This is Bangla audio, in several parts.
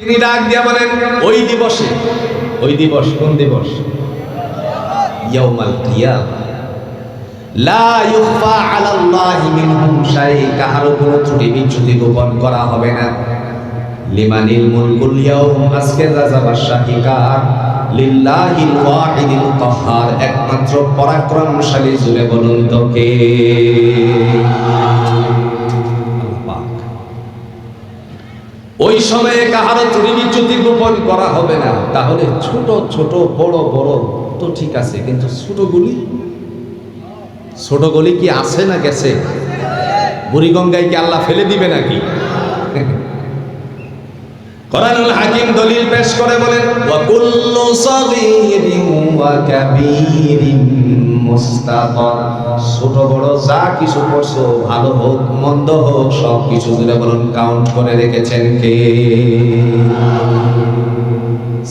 তিনি ডাক দিয়া বলেন, ওই দিবসে, ওই দিবস, কোন দিবস? করা হবে না। লিমানিল মুলকুল ইয়াউম, আজকে রাজা বাদশাহী কার? লিল্লাহিল ওয়াহিদিল কাহ্হার একমাত্র পরাক্রমশালী জুড়ে বলুন তো ওই সময়ে কাহারও ত্রুটি বিচ্যুতি গোপন করা হবে না। তাহলে ছোট ছোট, বড় বড় তো ঠিক আছে, কিন্তু ছোটগুলি ছোটগুলি কি আছে না গেছে? বুড়িগঙ্গায় কি আল্লাহ ফেলে দিবে নাকি? কোরআনুল হাকিম দলিল পেশ করে বলেন মুস্তাতার ছোট বড় যা কিছু করছো ভালো হোক মন্দ হোক সব কিছু জুড়ে বলুন কাউন্ট করে রেখেছেন কে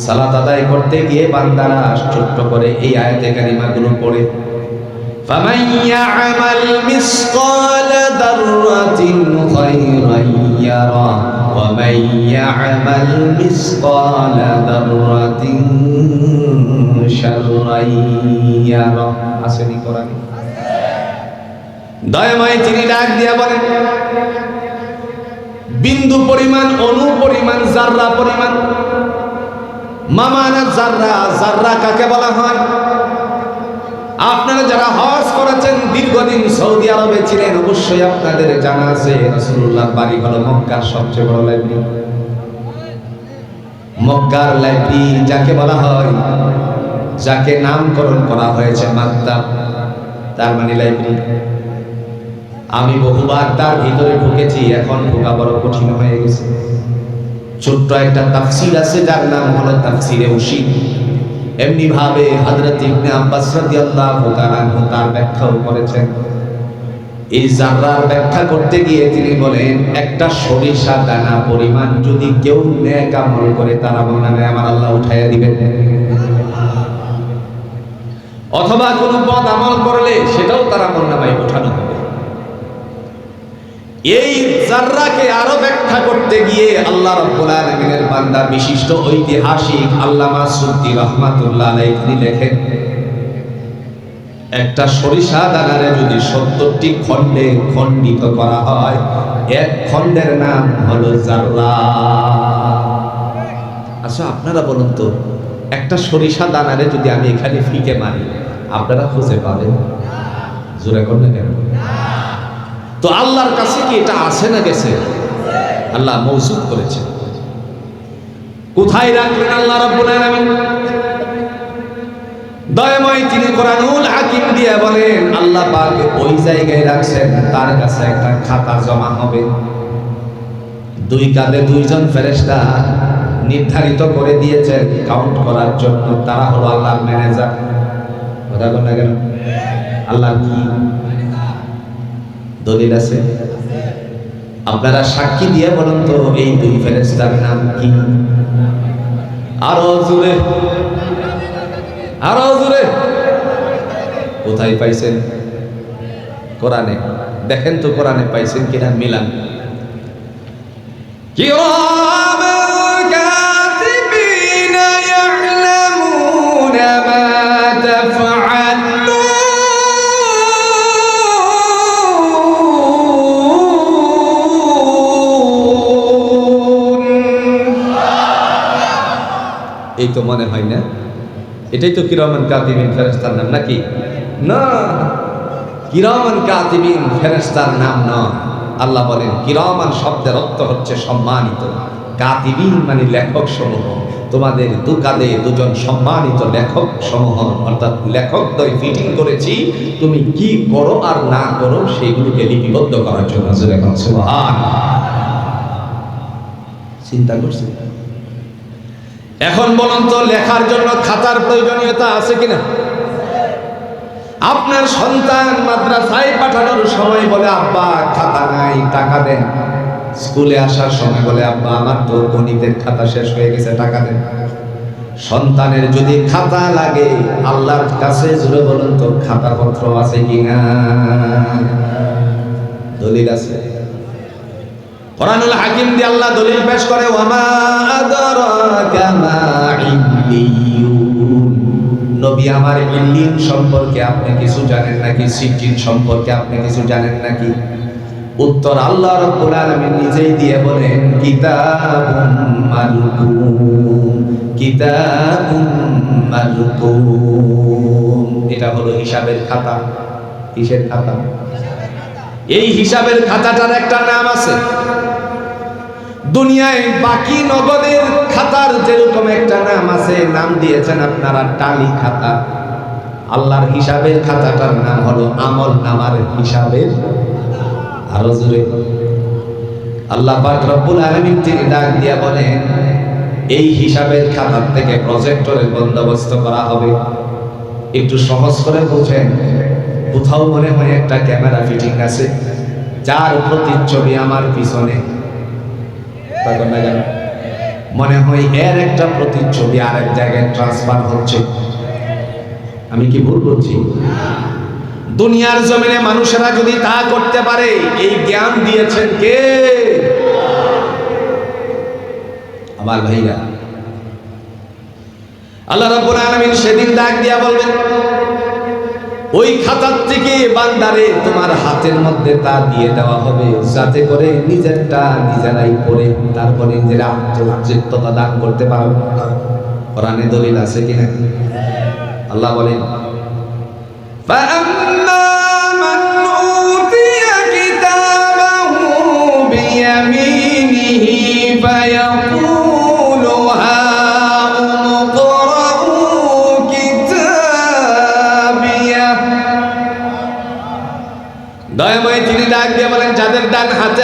সালাত আদায় করতে গিয়ে বান্দারা ছোট্ট করে এই আয়াতে কারিমাগুলো পড়ে فمن يعمل مثقال ذرة خيرا يره ومن يعمل مثقال ذرة شرا يره আসেনি কোরআনে দয়াময় তিনি ডাক দিয়া বলেন বিন্দু পরিমাণ অনু পরিমাণ জাররা পরিমাণ মামানা জাররা জাররা কাকে বলা হয় আপনারা যারা হজ করেছেন দীর্ঘদিন সৌদি আরবে ছিলেন, অবশ্যই আপনাদের জানা আছে, রাসূলুল্লাহ, বাড়ি হলো মক্কার সবচেয়ে বড় লাইব্রেরি। মক্কার লাইব্রেরি যাকে বলা হয়, যাকে নামকরণ করা হয়েছে মাকতাব তার মানে লাইব্রেরি। আমি বহুবার তার ভিতরে ঢুকেছি, এখন ঢোকা বড় কঠিন হয়ে গেছে। ছোট্ট একটা তাফসির আছে, যার নাম হলো তাফসিরে উশি এমনি ভাবে হযরত ইবনে আব্বাস রাদিয়াল্লাহু তাআলা তার ব্যাখ্যাও করেছেন। এই জাররার ব্যাখ্যা করতে গিয়ে তিনি বলেন, একটা সরিষা দানা পরিমাণ যদি কেউ নেক আমল করে, তার আমল নামে আমার আল্লাহ উঠাইয়া দিবেন। অথবা কোন পদ আমল করলে, সেটাও তার আমল নামায় উঠানো। এই জাররাকে আরও ব্যাখ্যা করতে গিয়ে আল্লাহ রাব্বুল আলামিনের বান্দা বিশিষ্ট ঐতিহাসিক আল্লামা সুদ্দি রহমাতুল্লাহ আলাইহি, তিনি লেখেন, একটা সরিষা দানারে যদি সত্তরটি খণ্ডে খণ্ডিত করা হয়, এক খণ্ডের নাম হলো জাররা। আচ্ছা আপনারা বলুন তো, একটা সরিষা দানারে যদি আমি এখানে ফিকে মারি, আপনারা খুঁজে পাবেন? জোরে করলে কেন? তো আল্লাহর কাছে কি এটা আছে না গেছে? আল্লাহ মৌজুদ করেছে কোথায় রাখলেন আল্লাহ রাব্বুল আলামিন? দয়াময় তিনি কোরআনুল হাকিম দিয়ে বলেন, আল্লাহ পাক ওই জায়গায় রাখছেন, তার কাছে একটা খাতা জমা হবে। দুই কাঁধে দুইজন ফেরেশতা নির্ধারিত করে দিয়েছেন কাউন্ট করার জন্য তারা হলো আল্লাহর ম্যানেজার কথা বল কেন? আল্লাহ কি দলিল আছে? আপনারা সাক্ষী দিয়ে বলুন তো, এই দুই ফেরেস্তার নাম কি? আরও জুড়ে আরও জুড়ে কোথায় পাইছেন? কোরআনে। দেখেন তো কোরআনে পাইছেন কিনা মিলান। কিরামান তো মনে হয় না। এটাই তো কিরমান কাতিবিন ফেরেস্তার নাম, নাকি? না, কিরমান কাতিবিন ফেরেস্তার নাম না আল্লাহ বলেন, কিরমান শব্দের অর্থ হচ্ছে সম্মানিত। কাতিবিন মানে লেখক সমূহ তোমাদের দু কাঁধে দুজন সম্মানিত লেখক সমূহ অর্থাৎ লেখক দয় ফিটিং করেছি, তুমি কি করো আর না করো সেগুলোকে লিপিবদ্ধ করার জন্য। চিন্তা করছি এখন বলুন তো, লেখার জন্য খাতার প্রয়োজনীয়তা আছে কিনা? আপনার সন্তান মাদ্রাসায় পাঠানোর সময় বলে, আব্বা, খাতা নাই, টাকা দেন। স্কুলে আসার সময় বলে, আব্বা, আমার তো গণিতের খাতা শেষ হয়ে গেছে, টাকা দেন। সন্তানের যদি খাতা লাগে, আল্লাহর কাছে জুড়ে বলুন তো খাতা পত্র আছে কিনা? দলিল আছে। কোরআনুল হাকিম দিয়ে আল্লাহ দলিল পেশ করে, ওয়ামা আদরাকা মা ইল্লিয়ুন। নবী আমার ইল্লিয়ুন সম্পর্কে আপনি কিছু জানেন নাকি? সিজ্জিন সম্পর্কে আপনি কিছু জানেন নাকি? উত্তর আল্লাহ রাব্বুল আলামিন নিজেই দিয়ে বলেন, কিতাবুম মালকুম কিতাবুম মালকুম। এটা হলো হিসাবের খাতা, কিসের খাতা? এই হিসাবের খাতাটার একটা নাম আছে। দুনিয়ায় বাকি নগদের খাতার যেরকম একটা নাম আছে, নাম দিয়েছেন আপনারা টালি খাতা। আল্লাহর হিসাবের খাতাটার নাম হলো আমল নামার হিসাবের। আরও জোরে আল্লাহ রব্বুল তিনি ডাক দিয়া বলেন, এই হিসাবের খাতার থেকে প্রজেক্টরের বন্দোবস্ত করা হবে। একটু সহজ করে বোঝেন। কোথাও মনে হয় একটা ক্যামেরা ফিটিং আছে, যার প্রতিচ্ছবি আমার পিছনে? মনে হয় এর একটা প্রতিচ্ছবি আরেক জায়গায় ট্রান্সফার হচ্ছে। আমি কি ভুল বলছি? দুনিয়ার জমিনে মানুষেরা যদি তা করতে পারে, এই জ্ঞান দিয়েছেন কে? আমার ভাইরা। আল্লাহ রাব্বুল আলামিন সেদিন ডাক দিয়া বলবেন ওই খাতার থেকে বান্দারে তোমার হাতের মধ্যে তা দিয়ে দেওয়া হবে, যাতে করে নিজেরটা নিজেরাই পড়ে, তারপরে নিজেরা আত্মচিত্ততা দান করতে পারো। কোরআনে দলিল আছে কিনা আল্লাহ বলেন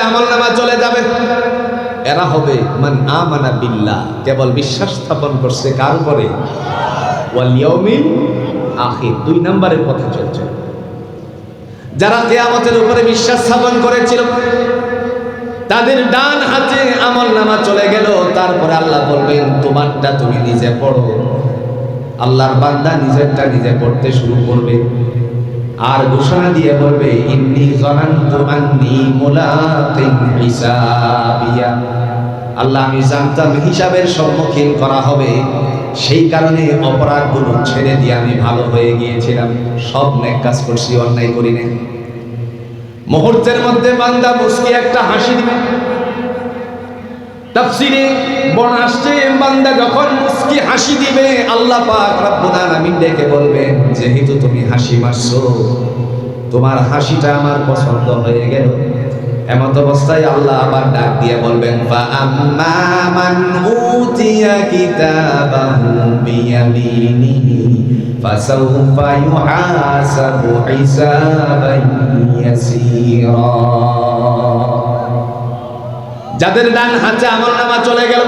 আমল নামা চলে যাবে। এরা হবে মান আমানা বিল্লাহ, কেবল বিশ্বাস স্থাপন করছে কার উপরে? ওয়াল ইয়াউমিল আখির, দুই নম্বরের কথা চলছে। যারা কিয়ামতের উপরে বিশ্বাস স্থাপন করেছিল, তাদের ডান হাতে আমল নামা চলে গেল, তারপরে আল্লাহ বলবেন, তোমারটা তুমি নিজে পড়ো। আল্লাহর বান্দা নিজেরটা নিজে পড়তে শুরু করবে। আর ঘোষণা দিয়ে বলবে, ইন্নি জানান্তু আন্নি মুলাকিন হিসাবিয়া। আল্লাহ আমি জানতাম হিসাবের সম্মুখীন করা হবে। সেই কারণে অপরাধগুলো ছেড়ে দিয়ে আমি ভালো হয়ে গিয়েছিলাম। সব নেক কাজ করছি, অন্যায় করি মুহূর্তের মধ্যে বান্দা মুসকি একটা হাসি দিবে। তাফসিরে বর্ণ আসছে, বান্দা যখন মুস্কি হাসি দিবে, আল্লাহ পাক রব্বুল আলামিন ডেকে বলবেন যেহেতু তুমি হাসি মারছো, তোমার হাসিটা আমার পছন্দ হয়ে গেল। এমত অবস্থায় আল্লাহ আবার ডাক দিয়ে বলবেন, ফা আম্মা মান উতিয়া কিতাবাহু বিয়ামিনিহি, ফাসাউফা ইউহাসাবু হিসাবান ইয়াসীরা। যাদের ডান হাতে আমল নামা চলে গেল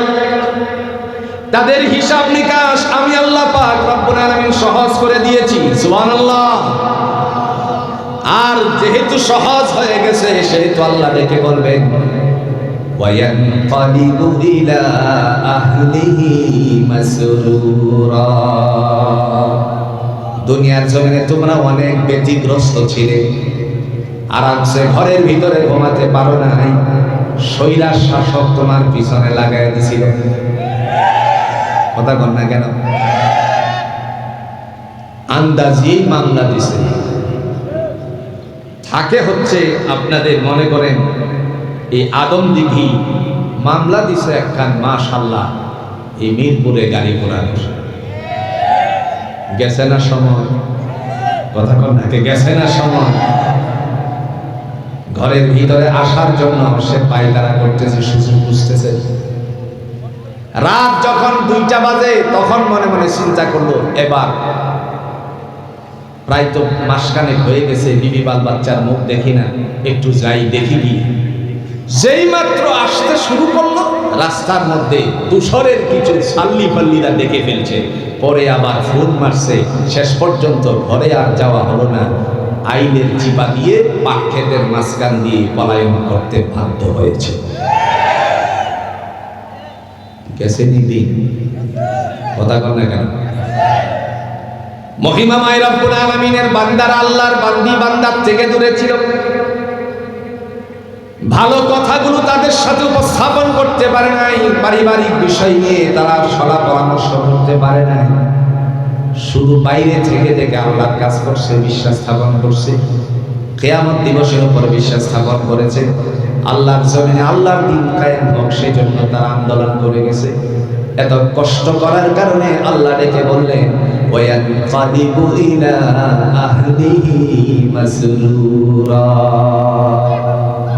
তাদের হিসাব নিকাশ আমি আল্লাহ পাক রব্বুল আলামিন সহজ করে দিয়েছি সুবহানাল্লাহ আর যেহেতু সহজ হয়ে গেছে সেহেতু আল্লাহ ডেকে বলবেন وينقلب إلى أهله مسرورا দুনিয়ার জমিনে তোমরা অনেক ব্যতিগ্রস্ত ছিলে আরামসে ঘরের ভিতরে ঘুমাতে পারো নাই শৈলার শাসক তোমার পিছনে লাগাই দিছিল। কথা কন না কেন? আন্দাজি মামলা দিছে। থাকে হচ্ছে আপনাদের মনে করেন, এই আদম দিঘি মামলা দিছে একখান, মাশাল্লাহ, এই মিরপুরে গাড়ি ঘোড়ানো গেছে না সময়? কথা কন নাকি গেছে না সময়? ঘরের ভিতরে আসার জন্য সে পায়তারা করতেছে, সুযোগ বুঝতেছে। রাত যখন দুইটা বাজে, তখন মনে মনে চিন্তা করল, এবার প্রায় তো মাসখানেক হয়ে গেছে, বিবি বাল বাচ্চার মুখ দেখি না, একটু যাই দেখি গিয়ে যেই মাত্র আসতে শুরু করল, রাস্তার মধ্যে তুষরের কিছু সাল্লি পাল্লিরা দেখে ফেলছে। পরে আবার ফোন মারছে, শেষ পর্যন্ত ঘরে আর যাওয়া হলো না। আইনের চিপা দিয়ে পাক্ষেতের মাঝখান দিয়ে পলায়ন করতে বাধ্য হয়েছে। না বান্দার আল্লাহর বান্দি বান্দার থেকে ভালো কথাগুলো তাদের সাথে উপস্থাপন করতে পারে পারিবারিক বিষয় নিয়ে তারা সলা পরামর্শ করতে পারে নাই। শুধু বাইরে থেকে থেকে আল্লাহর কাজ করছে, বিশ্বাস স্থাপন করছে, কেয়ামত দিবসের উপর বিশ্বাস স্থাপন করেছে। আল্লাহর জমিনে আল্লাহর দিন কায়েম হোক সেই জন্য তারা আন্দোলন করে গেছে। এত কষ্ট করার কারণে আল্লাহ ডেকে বললেন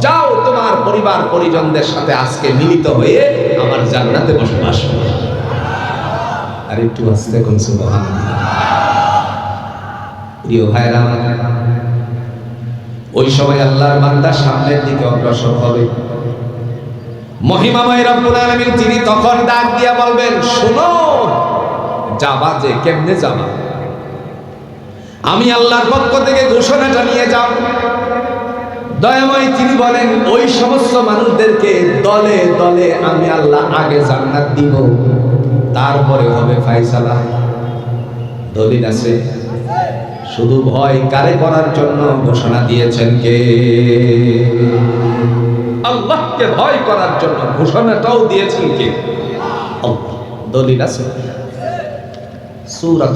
যাও তোমার পরিবার পরিজনদের সাথে আজকে মিলিত হয়ে আমার জান্নাতে বসবাস করো। আর একটু আস্তে কোন প্রিয় ভাইরা, ওই সময় আল্লাহর বান্দা সামনের দিকে অগ্রসর হবে। মহিমাময় রব্বুল তিনি তখন ডাক বলবেন, শোনো, যাবা যে, কেমনে যাবা? আমি আল্লাহর পক্ষ থেকে ঘোষণাটা নিয়ে যাব দয়াময় তিনি বলেন, ওই সমস্ত মানুষদেরকে দলে দলে আমি আল্লাহ আগে জান্নাত দিব। তারপরে হবে ফাইসালা দলিল আছে। শুধু ভয় কারে করার জন্য ঘোষণা দিয়েছেন কে? আল্লাহকে ভয় করার জন্য ঘোষণাটাও দিয়েছেন কে? দলিল আছে। সুরাত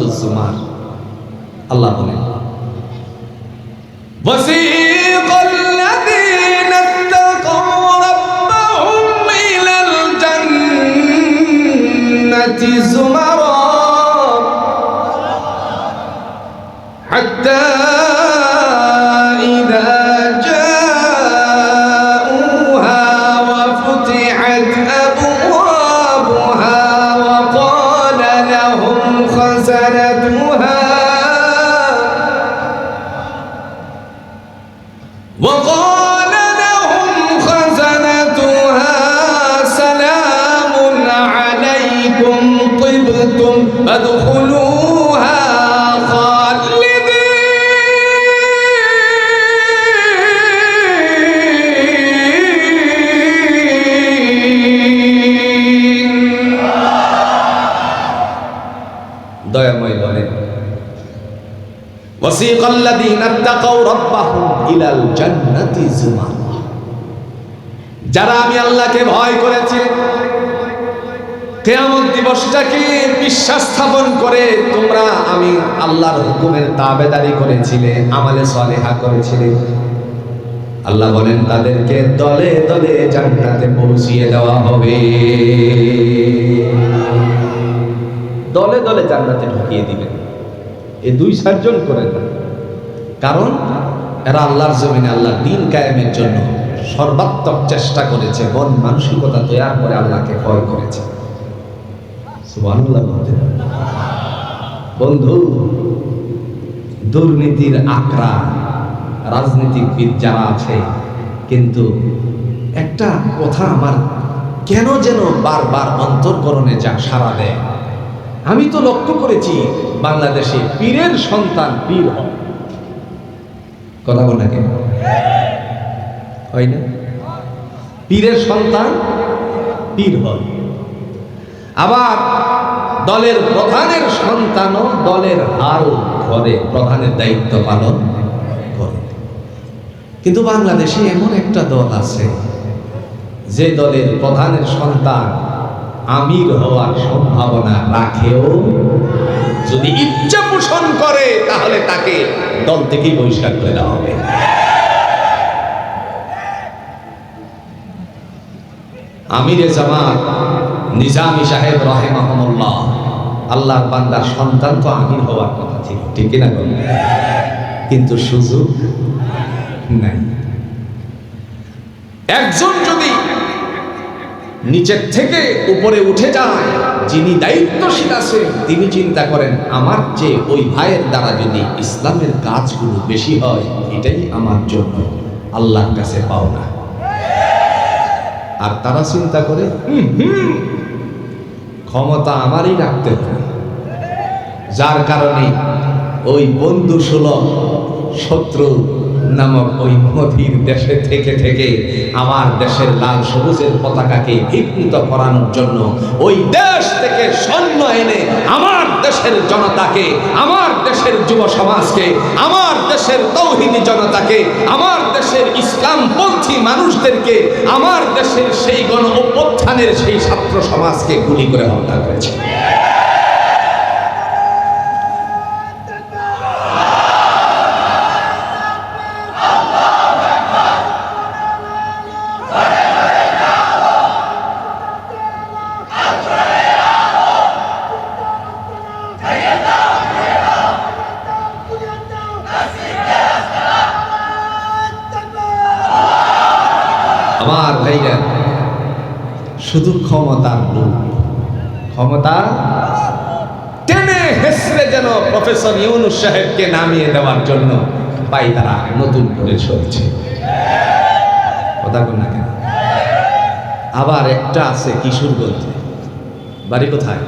আল্লাহ বলেন الجنة زمرا حتى যারা আমি আল্লাহকে ভয় করেছি, কেয়ামত দিবসটাকে বিশ্বাস স্থাপন করে তোমরা আমি আল্লাহর হুকুমের তাবেদারি করেছিলে, আমালে সলেহা করেছিলে। আল্লাহ বলেন, তাদেরকে দলে দলে জান্নাতে পৌঁছিয়ে দেওয়া হবে। দলে দলে জান্নাতে ঢুকিয়ে দিবেন। এ দুই চারজন করে কারণ এরা আল্লাহর জমিনে আল্লাহ দিন কায়েমের জন্য সর্বাত্মক চেষ্টা করেছে মন মানসিকতা তৈরি করে আল্লাহকে ভয় করেছে। বন্ধু, দুর্নীতির আকরা রাজনীতিবিদ যারা আছে, কিন্তু একটা কথা আমার কেন যেন বারবার অন্তর্করণে যা সারা দেয় আমি তো লক্ষ্য করেছি, বাংলাদেশে পীরের সন্তান পীর হয়। কথা বল কেন? হয় না? পীরের সন্তান পীর হয়। আবার দলের প্রধানের সন্তানও দলের হাল ধরে, প্রধানের দায়িত্ব পালন করে। কিন্তু বাংলাদেশে এমন একটা দল আছে, যে দলের প্রধানের সন্তান আমির হওয়ার সম্ভাবনা রাখেও যদি ইচ্ছা পোষণ করে, তাহলে তাকে দল থেকেই বহিষ্কার করে দেওয়া হবে। আমিরে জামাত নিজামি সাহেব রহেমাহমুল্লাহ, আল্লাহর বান্দার সন্তান তো আমির হওয়ার কথা ছিল, ঠিক না কিন্তু সুযোগ নাই। একজন যদি নিচের থেকে উপরে উঠে যায়। যিনি দায়িত্বশীল আছেন তিনি চিন্তা করেন আমার চেয়ে ওই ভাইয়ের দ্বারা যদি ইসলামের কাজগুলো বেশি হয় এটাই আমার জন্য আল্লাহর কাছে পাওনা। আর তারা চিন্তা করে "হুম, হুম, ক্ষমতা আমারই রাখতে হবে। যার কারণে ওই বন্ধু সুলভ শত্রু নামক ওই মধির দেশে থেকে থেকে আমার দেশের লাল সবুজের পতাকাকে বিকৃত করানোর জন্য ওই দেশ থেকে সৈন্য এনে আমার দেশের জনতাকে, আমার দেশের যুব সমাজকে, আমার দেশের তৌহিদি জনতাকে, আমার দেশের ইসলামপন্থী মানুষদেরকে, আমার দেশের সেই গণ অভ্যুত্থানের সেই ছাত্র সমাজকে গুলি করে হত্যা করেছে শুধু ক্ষমতার লোক ক্ষমতা টেনে হেসড়ে যেন প্রফেসর ইউনুস সাহেবকে নামিয়ে দেওয়ার জন্য পাই তারা নতুন করে চলছে। কথা কোন না কেন? আবার একটা আছে কিশোরগঞ্জে বাড়ি কোথায়?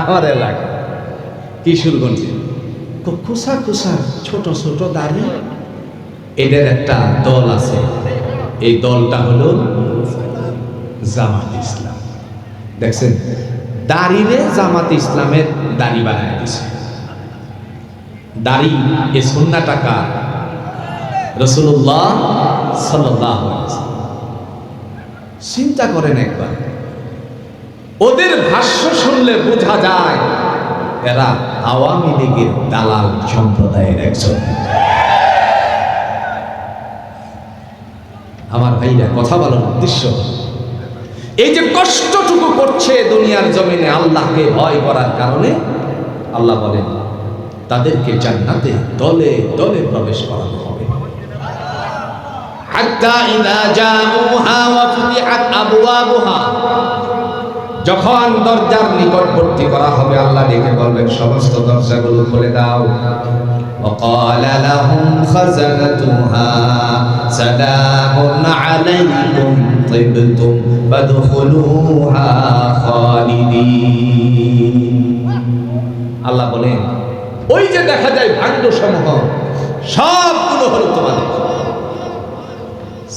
আমার এলাকা। কিশোরগঞ্জে। কুসা কুসা ছোট ছোট দাড়ি। এদের একটা দল আছে। এই দলটা হলো জামাত ইসলাম। দেখছেন? দাড়িরে জামাত ইসলামের দাড়ি বানায় দিছে। দাড়ি, এ সন্না টাকা রসুল্লাহ সাল্লাহ চিন্তা করেন একবার। ওদের ভাষ্য শুনলে বোঝা যায়, এরা আওয়ামী লীগের দালাল সম্প্রদায়ের একজন। আমার ভাইরা, কথা বলার উদ্দেশ্য এই যে কষ্টটুকু করছে দুনিয়ার জমিনে আল্লাহকে ভয় করার কারণে, আল্লাহ বলেন, তাদেরকে জান্নাতে দলে দলে প্রবেশ করানো হবে। হাত্তা ইদা জাউহা ওয়া ফুতিহাত আবওয়াবুহা। যখন দরজার নিকটবর্তী করা হবে আল্লাহ ডেকে বলবেন সমস্ত দরজাগুলো খুলে দাও وقال لهم خزنتها سلام عليكم طبتم فادخلوها خالدين আল্লাহ বলেন ওই যে দেখা যায় ভাণ্ড সমূহ সবগুলো হলো তোমাদের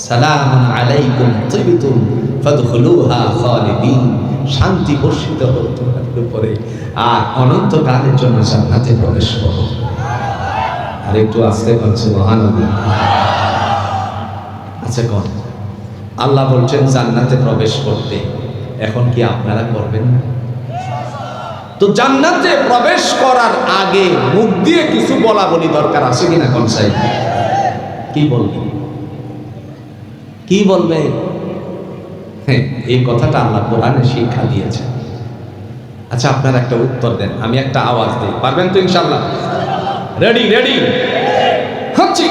সালাম আলাইকুম তিবতুম ফাদখুলুহা খালিদিন শান্তি বর্ষিত হোক, তোমাদের উপরে। আর অনন্তকালের জন্য জান্নাতে প্রবেশ করো। আর একটু আসতে পারছে মহানবী। আচ্ছা কন। আল্লাহ বলছেন, জান্নাতে প্রবেশ করতে। এখন কি আপনারা করবেন? না তো জান্নাতে প্রবেশ করার আগে মুখ দিয়ে কিছু বলা বলি দরকার আছে কিনা কনসাই কি বলবেন কি বলবেন হ্যাঁ এই কথাটা আল্লাহ কোরআনে শিক্ষা দিয়েছে। আচ্ছা আপনারা একটা উত্তর দেন, আমি একটা আওয়াজ দিই। পারবেন তো ইনশাল্লাহ রেডি রেডি হচ্ছি।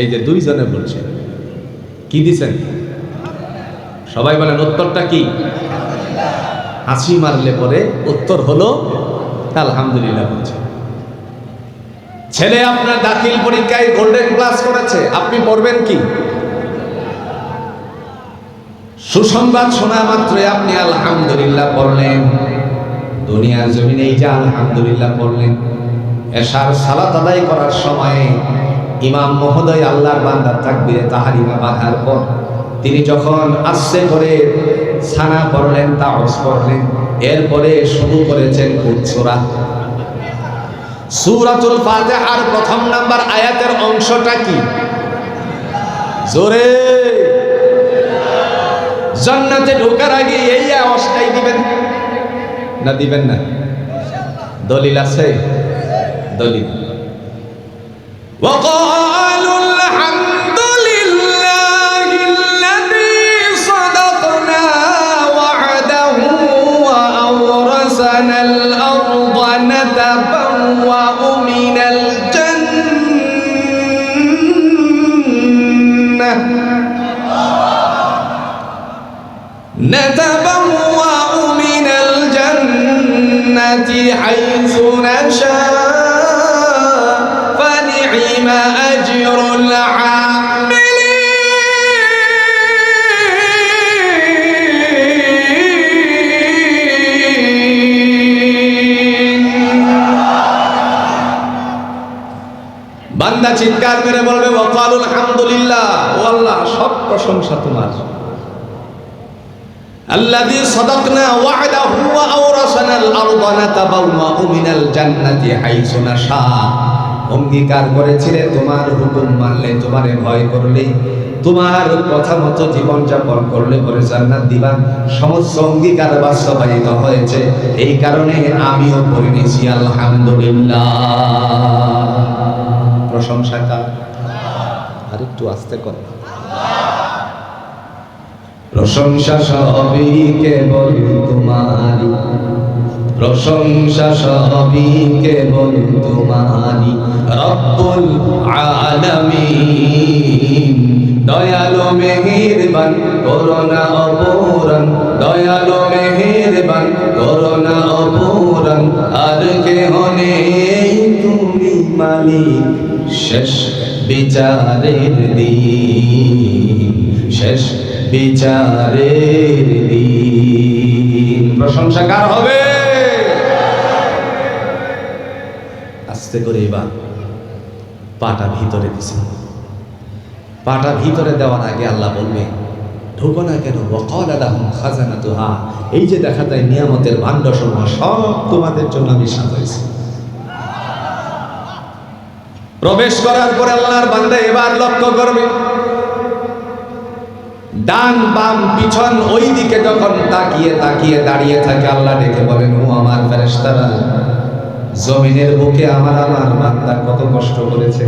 এই যে দুইজনে বলছে, কি দিছেন? সবাই বলেন, উত্তরটা কি? হাসি মারলে পরে উত্তর হলো, আলহামদুলিল্লাহ বলছে। ছেলে আপনার দাখিল পরীক্ষায় গোল্ডেন ক্লাস করেছে, আপনি পড়বেন কি? সুসংবাদ শোনা মাত্রই আপনি আলহামদুলিল্লাহ পড়লেন। দুনিয়ার জমিনে এই যে আলহামদুলিল্লাহ বললেন এশার সালাত আদায় করার সময়ে ইমাম মহোদয় আল্লাহর বান্দার তাকবিরে তাহারিমা বাঁধার পর তিনি যখন আস্তে করে ছানা পড়লেন তাওস পড়লেন, এরপরে শুরু করেছেন কুৎসুরা সূরাতুল ফাতিহার প্রথম নাম্বার আয়াতের অংশটা কি? জোরে! জান্নাতে ঢোকার আগে এই আওয়াজটাই দিবেন না দিবেন না দলিল আছে দলিল وقالوا الحمد نتبوأ من الجنة حيث نشاء فنعم أجر العاملين বান্দা চিৎকার করে বলবে ওয়াকাল আলহামদুলিল্লাহ ও আল্লাহ সব প্রশংসা তোমার الذي صدقنا وعده وأورثنا الأرض نتبوأ من الجنة حيث نشاء অঙ্গীকার করেছিলে তোমার হুকুম মানলে তোমারে ভয় করলে তোমার কথা মতো জীবন যাপন করলে পরে জান্নাত দিবা সমস্ত অঙ্গীকার বাস্তবায়িত হয়েছে এই কারণে আমিও করে নিয়েছি আলহামদুলিল্লাহ প্রশংসা কার আরেকটু আস্তে করে প্রশংসা সবই কেবল তোমারি প্রশংসা সবই কেবল তোমারি রব্বুল আলামিন, দয়ালো মেহেরবান করোনা অপরান দয়ালো মেহেরবান করোনা অপরান আর কে হনে তুমি মালিক। শেষ বিচারের দিন। শেষ বিচারের দিন। প্রশংসা হবে? আস্তে করে এবার পাটা ভিতরে দিছে। পাটা ভিতরে দেওয়ার আগে আল্লাহ বলবে, ঢুকো না কেন, ওয়াকাল আলাহুম খাজানাতুহা। এই যে দেখা যায় নিয়ামতের ভাণ্ড সমূহ সব তোমাদের জন্য আমি সাজাইছি। প্রবেশ করার পরে আল্লাহর বান্দা এবার লক্ষ্য করবে। ডান বাম পিছন ওই দিকে যখন তাকিয়ে তাকিয়ে দাঁড়িয়ে থাকে, আল্লাহ ডেকে বলেন, ও আমার ফেরেশতারা, জমিনের বুকে আমার আমার বান্দা কত কষ্ট করেছে।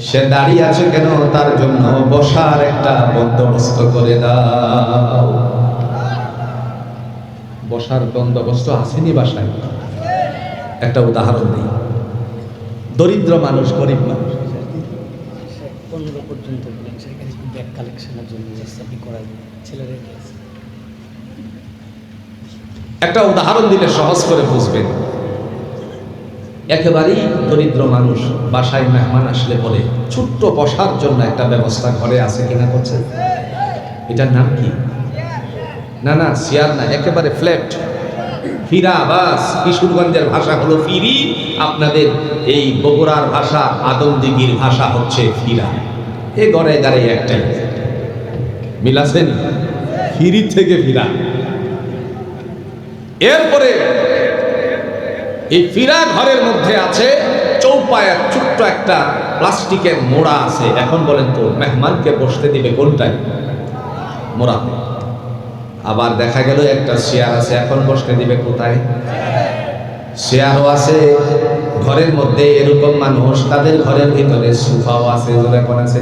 সে দাঁড়িয়ে আছে কেন? তার জন্য বসার একটা বন্দোবস্ত করে দাও। বসার বন্দোবস্ত আসেনি বাসায়। একটা উদাহরণ দিই। দরিদ্র মানুষ, গরিব মানুষ পনেরো পর্যন্ত বলেন সেখানে ব্যাগ কালেকশনের জন্য আপনি করাই ছেলেরা গেছে একটা উদাহরণ দিলে সহজ করে বুঝবেন একেবারেই দরিদ্র মানুষ বাসায় মেহমান আসলে বলে, ছোট্ট বসার জন্য একটা ব্যবস্থা ঘরে আছে কিনা করছে? এটার নাম কি? না না চেয়ার না, একেবারে ফ্ল্যাট ফিরা, বাস, কিশোরগঞ্জের ভাষা হলো ফিরি। আপনাদের এই বগুড়ার ভাষা আদমদিগির ভাষা হচ্ছে ফিরা। এ গড়ে গাড়ে একটাই। মিলাছেন ফিরি থেকে ফিরা। এরপরে এই ফিরা ঘরের মধ্যে আছে চৌপায়ের ছোট্ট একটা প্লাস্টিকের মোড়া আছে। এখন বলেন তো, মেহমানকে বসতে দিবে কোনটায় মোড়া আবার দেখা গেল একটা চেয়ার আছে, এখন বসতে দিবে কোথায়? চেয়ারও আছে ঘরের মধ্যে, এরকম মানুষ, তাদের ঘরের ভিতরে সুফাও আছে এখন আছে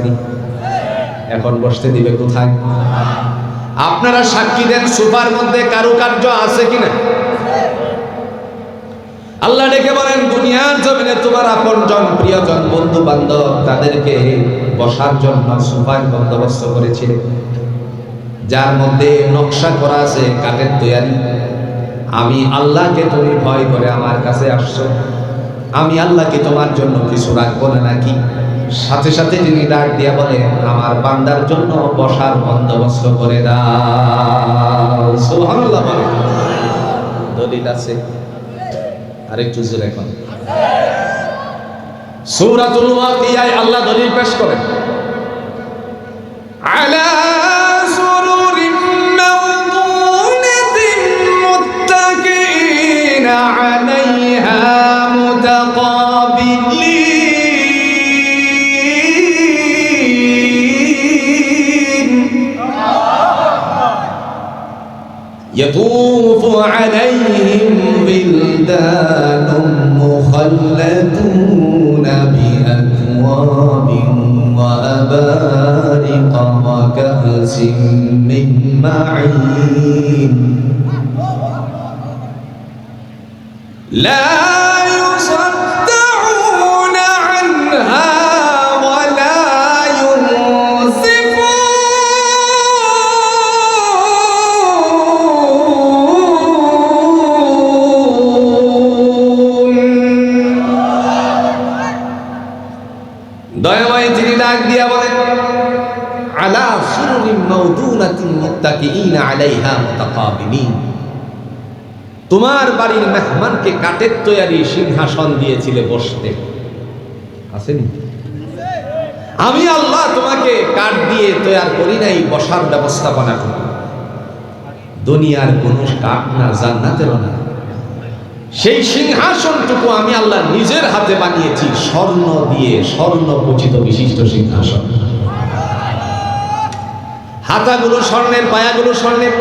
এখন বসতে দিবে কোথায়? আপনারা সাক্ষী দেন, সোফার মধ্যে কারুকার্য আছে কিনা? আল্লাহ ডেকে বলেন, দুনিয়ার জমিনে তোমার আপনজন প্রিয়জন বন্ধু বান্ধব তাদেরকে বসার জন্য সোফার বন্দোবস্ত করেছিলে যার মধ্যে নকশা করা আছে, কাঠের তৈরি আমি আল্লাহকে তুমি ভয় করে আমার কাছে আসছো। আমি আল্লাহকে তোমার জন্য কিছু রাখব না নাকি? সাথে সাথে তিনি ডাক দিয়া বলে আমার বান্দার জন্য বসার বন্দোবস্ত করে দাও। সুবহানাল্লাহ। দলিল আছে। আরেকটু জোরে এখন সূরাতুল ওয়াকিয়ায় আল্লাহ দলিল পেশ করেন। মুত্তাকিইনা আলাইহা মুতাকাবিলিন তোমার বাড়ির মেহমানকে কাঠের তৈরি সিংহাসন দিয়েছিলে বসতে। আসেনি? আমি আল্লাহ তোমাকে কাঠ দিয়ে তৈরি করি নাই, বসার ব্যবস্থাপনা করি দুনিয়ার কোন কাঠ না, জান্নাতেরও না। সেই সিংহাসনটুকু আমি আল্লাহ নিজের হাতে বানিয়েছি, স্বর্ণ দিয়ে স্বর্ণ পচিত বিশিষ্ট সিংহাসন। হাতাগুলো স্বর্ণের, পায়াগুলো স্বর্ণের।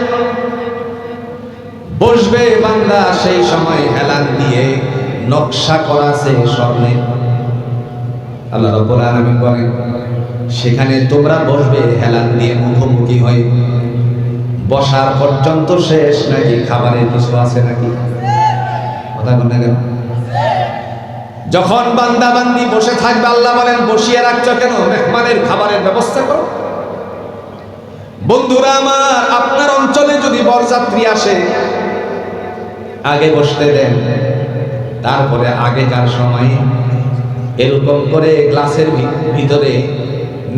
বসবে বান্দা সেই সময় হেলান দিয়ে নকশা করা আছে স্বর্ণের আল্লাহ রব্বুল আলামিন বলেন, সেখানে তোমরা বসবে হেলান দিয়ে মুখোমুখি হয়ে। বসার পর্যন্ত শেষ নাকি খাবারের কিছু আছে নাকি? কথা বলে গেল যখন বান্দা বান্দি বসে থাকবে, আল্লাহ বলেন, বসিয়ে রাখছো কেন? মেহমানের খাবারের ব্যবস্থা করো। বন্ধুরা আমার, আপনার অঞ্চলে যদি বরযাত্রী আসে, আগে বসতে দেন। তারপরে আগেকার সময়ে এরকম করে গ্লাসের ভিতরে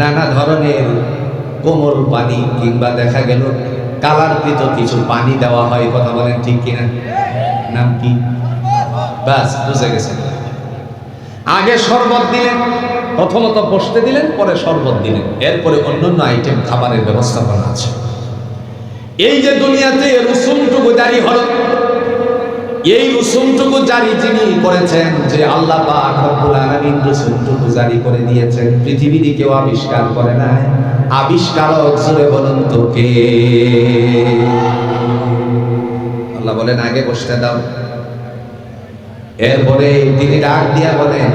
নানা ধরনের কোমল পানি কিংবা দেখা গেল কালারকৃত কিছু পানি দেওয়া হয়, কথা বলেন ঠিক কিনা? নাম কি? বাস, বুঝে গেছেন। আগে শরবত দিলেন প্রথমত বসতে দিলেন, পরে শরবত দিলেন। এরপরে অন্যান্য আইটেম খাবারের ব্যবস্থাপনা আছে। এই যে দুনিয়াতে রুসুমটুকু জারি হল, এই রুসুমটুকু জারি যিনি করেছেন, যে আল্লাহ রুসুমটুকু জারি করে দিয়েছেন, পৃথিবীতে কেউ আবিষ্কার করে নাই। আবিষ্কারক জুড়ে বলুন তো আল্লাহ বলেন, আগে বসতে দাও। এরপরে তিনি ডাক দিয়া বলেন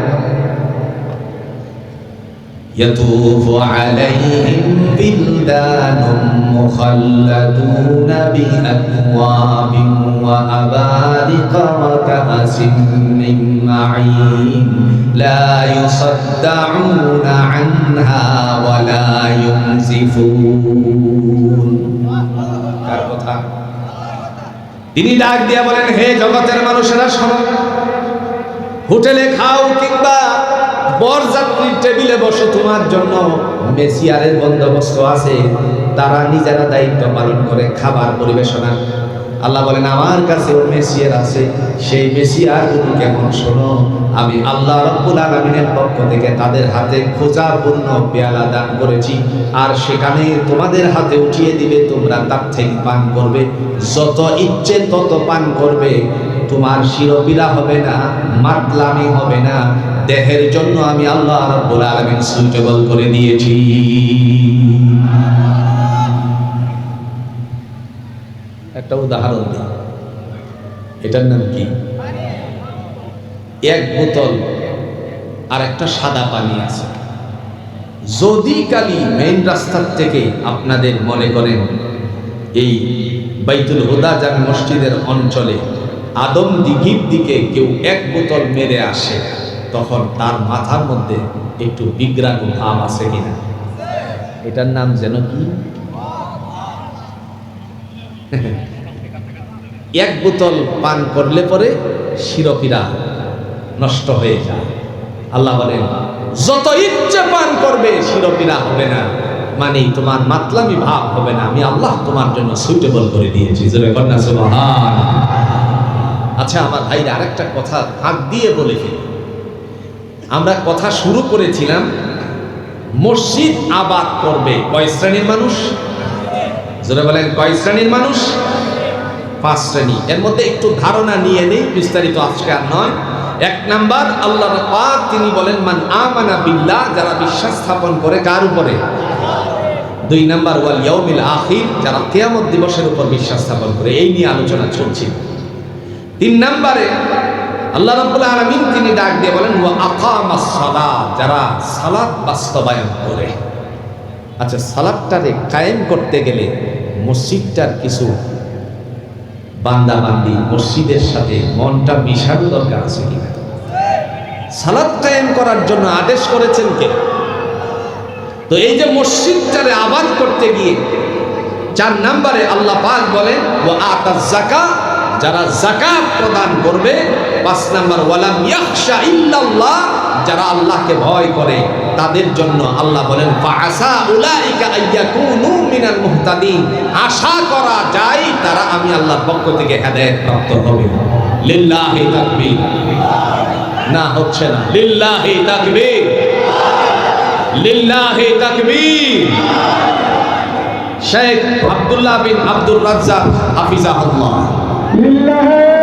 يطوف عليهم بلدان مخلدون بأكواب وأبارق وكأس من معين لا يصدعون عنها ولا ينزفون কার কথা তিনি ডাক দিয়া বলেন হে জগতের মানুষেরা শোনো হোটেলে খাও কিংবা বরযাত্রীর টেবিলে বসো তোমার জন্য মেসিয়ারের বন্দোবস্ত আছে। তারা নিজেরা দায়িত্ব পালন করে খাবার পরিবেশনা। আল্লাহ বলেন, আমার কাছে ও মেসিয়ার আছে। সেই মেসিয়ারগুলো কেমন শোনো। আমি আল্লাহ রব্বুল আলমিনের পক্ষ থেকে তাদের হাতে খোঁজাপূর্ণ পেয়ালা দান করেছি। আর সেখানে তোমাদের হাতে উঠিয়ে দিবে, তোমরা তার থেকে পান করবে। যত ইচ্ছে তত পান করবে। তোমার শিরপীড়া হবে না, মাতলামি হবে না। দেহের জন্য আমি আল্লাহ রাব্বুল আলামিন সুইটেবল করে দিয়েছি। একটা উদাহরণ দিই। এটার নাম কি? এক বোতল আর একটা সাদা পানি আছে। যদি কালি মেইন রাস্তার থেকে আপনাদের মনে করেন, এই বাইতুল হুদা জামে মসজিদের অঞ্চলে আদম দিঘির দিকে কেউ এক বোতল মেরে আসে। তখন তার মাথার মধ্যে একটু বিগ্রাগ ভাব আছে কিনা। এটার নাম যেন কি? এক বোতল পান করলে পরে শিরপিরা নষ্ট হয়ে যায়। আল্লাহ বলেন, যত ইচ্ছে পান করবে, শিরপিরা হবে না। মানে তোমার মাতলামি ভাব হবে না। আমি আল্লাহ তোমার জন্য সুইটেবল করে দিয়েছি। আচ্ছা আমার ভাই আরেকটা কথা ফাঁক দিয়ে বলে ফেলি। আমরা কথা শুরু করেছিলাম, মসজিদ আবাদ করবে কয় শ্রেণির মানুষ? জোরে বলেন, কয় শ্রেণির মানুষ? পাঁচ শ্রেণি। এর মধ্যে একটু ধারণা নিয়ে নেই, বিস্তারিত আজকে আর নয়। এক নাম্বার আল্লাহ তিনি বলেন, মান আমানা বিল্লাহ যারা বিশ্বাস স্থাপন করে কার উপরে? দুই নাম্বার, ওয়াল ইয়াউমিল আখির যারা কিয়ামত দিবসের উপর বিশ্বাস স্থাপন করে। এই নিয়ে আলোচনা চলছিল তিন নাম্বারে আল্লাহ রাব্বুল আলামিন তিনি ডাক দিয়ে বলেন, ওয়া আকামাস সালাত যারা সালাত বাস্তবায়ন করে। আচ্ছা সালাতটারে কায়েম করতে গেলে মসজিদটার কিছু বান্দাবান্দি, মসজিদের সাথে মনটা মিশানো দরকার আছে কিনা? সালাত কায়েম করার জন্য আদেশ করেছেন কে? তো এই যে মসজিদটারে আবাদ করতে গিয়ে, চার নাম্বারে আল্লাহ পাক বলেন ও আতা জাকা যারা জাকাত প্রদান করবে, পাঁচ নাম্বার, ওয়ালাম ইয়াখশা ইল্লাল্লাহ, যারা আল্লাহকে ভয় করে, তাদের জন্য আল্লাহ বলেন, ফাআসা উলাইকা আইয়াকুনু মিনাল মুহতাদিন। আশা করা যায় তারা আমি আল্লাহর পক্ষ থেকে হেদায়েত প্রাপ্ত হবে। লিল্লাহি তাকবীর। না, হচ্ছে না। লিল্লাহি তাকবীর। লিল্লাহি তাকবীর। শেখ আব্দুল্লাহ বিন আব্দুর রাজ্জাক হাফিজাহুল্লাহ। লিল্লাহ